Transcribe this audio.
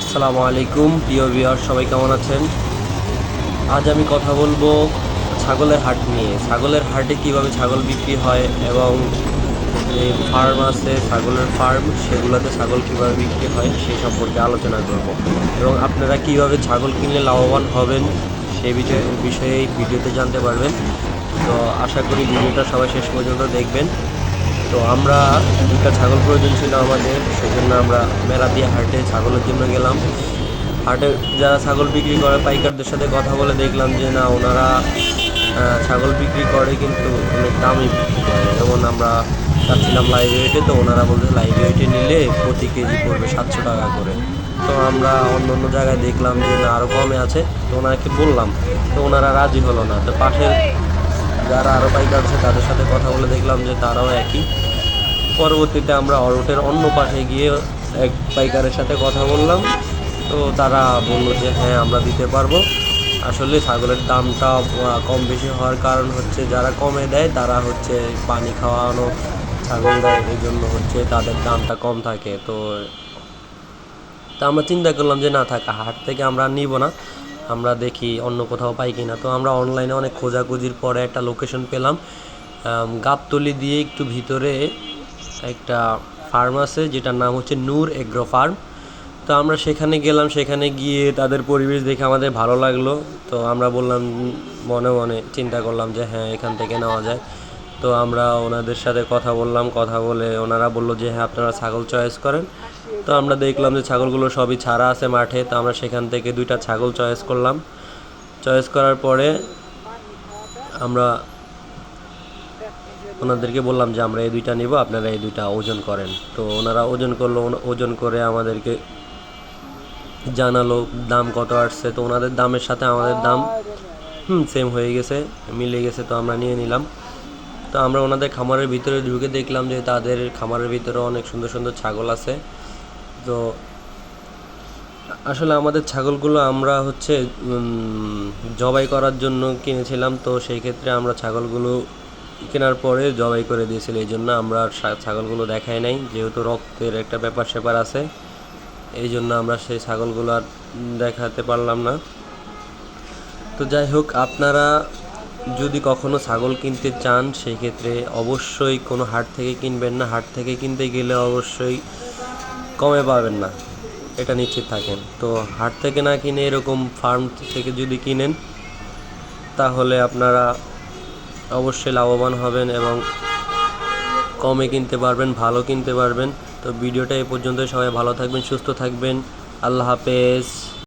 আসসালামু আলাইকুম, প্রিয় বিয়ার সবাই কেমন আছেন? আজ আমি কথা বলব ছাগলের হাট নিয়ে। ছাগলের হাটে কীভাবে ছাগল বিক্রি হয় এবং যে ফার্ম আছে, ছাগলের ফার্ম, সেগুলোতে ছাগল কীভাবে বিক্রি হয় সেই সম্পর্কে আলোচনা করব। এবং আপনারা কীভাবে ছাগল কিনলে লাভবান হবেন সেই বিষয়ে বিষয়ে এই ভিডিওতে জানতে পারবেন। তো আশা করি ভিডিওটা সবাই শেষ পর্যন্ত দেখবেন। তো আমরা দুটা ছাগল প্রয়োজন ছিল আমাদের, সেজন্য আমরা মেলাদিয়া হাটে ছাগলের জন্য গেলাম। হাটে যারা ছাগল বিক্রি করে, পাইকারদের সাথে কথা বলে দেখলাম যে না, ওনারা ছাগল বিক্রি করে কিন্তু অনেক দামই বিক্রি করে। যেমন আমরা চাচ্ছিলাম লাইভ ওয়েটে তো ওনারা বলছে লাইভ ওয়েটে নিলে প্রতি কেজি পড়বে সাতশো টাকা করে। তো আমরা অন্য অন্য জায়গায় দেখলাম যে না আরও কমে আছে। তো ওনাকে বললাম, তো ওনারা রাজি হলো না। তো পাশের যারা আরও পাইকার আছে, তাদের সাথে কথা বলে দেখলাম যে তারাও একই। পরবর্তীতে আমরা অরোটের অন্য পাশে গিয়ে এক পাইকারের সাথে কথা বললাম। তো তারা বলল যে হ্যাঁ আমরা দিতে পারব। আসলে ছাগলের দামটা কম বেশি হওয়ার কারণ হচ্ছে যারা কমে দেয়, তারা হচ্ছে পানি খাওয়ানো ছাগল দেয়। এই জন্য হচ্ছে তাদের দামটা কম থাকে। তো তা আমরা চিন্তা করলাম যে, না থাকা, হাট থেকে আমরা নিব না। আমরা দেখি অন্য কোথাও পাই কি না তো আমরা অনলাইনে অনেক খোঁজাখুঁজির পরে একটা লোকেশন পেলাম। গাবতলি দিয়ে একটু ভিতরে একটা ফার্ম আছে, যেটার নাম হচ্ছে নূর এগ্রো ফার্ম। তো আমরা সেখানে গেলাম, সেখানে গিয়ে তাদের পরিবেশ দেখে আমাদের ভালো লাগল। তো আমরা বললাম, মনে মনে চিন্তা করলাম যে হ্যাঁ এখান থেকে নেওয়া যায়। তো আমরা ওনাদের সাথে কথা বললাম, কথা বলে ওনারা বলল যে হ্যাঁ আপনারা ছাগল চয়েস করেন। তো আমরা দেখলাম যে ছাগলগুলো সবই ছাড়া আছে মাঠে। তো আমরা সেখান থেকে দুইটা ছাগল চয়েস করলাম। চয়েস করার পরে আমরা ওনাদেরকে বললাম যে আমরা এই দুইটা নিব, আপনারা এই দুইটা ওজন করেন। তো ওনারা ওজন করল ওজন করে আমাদেরকে জানালো দাম কত আসছে। তো ওনাদের দামের সাথে আমাদের দাম, হুম সেম হয়ে গেছে, মিলে গেছে, তো আমরা নিয়ে নিলাম। তো আমরা ওনাদের খামারের ভিতরে ঢুকে দেখলাম যে তাদের খামারের ভিতরে অনেক সুন্দর সুন্দর ছাগল আছে। তো আসলে আমাদের ছাগলগুলো আমরা হচ্ছে জবাই করার জন্য কিনেছিলাম। তো সেই ক্ষেত্রে আমরা ছাগলগুলো কেনার পরে জবাই করে দিয়েছিল, এই জন্য আমরা ছাগলগুলো দেখাই নাই, যেহেতু রক্তের একটা ব্যাপার স্যাপার আছে, এই জন্য আমরা সেই ছাগলগুলো আর দেখাতে পারলাম না। তো যাই হোক, আপনারা যদি কখনো ছাগল কিনতে চান, সেই ক্ষেত্রে অবশ্যই কোনো হাট থেকে কিনবেন না, হাট থেকে কিনতে গেলে অবশ্যই কমে পাবেন না, এটা নিশ্চিত থাকেন। তো হাট থেকে না কিনে এরকম ফার্ম থেকে যদি কিনেন, তাহলে আপনারা অবশ্যই লাভবান হবেন এবং কমে কিনতে পারবেন, ভালো কিনতে পারবেন। তো ভিডিওটা এ পর্যন্তই। সবাই ভালো থাকবেন, সুস্থ থাকবেন। আল্লাহ হাফেজ।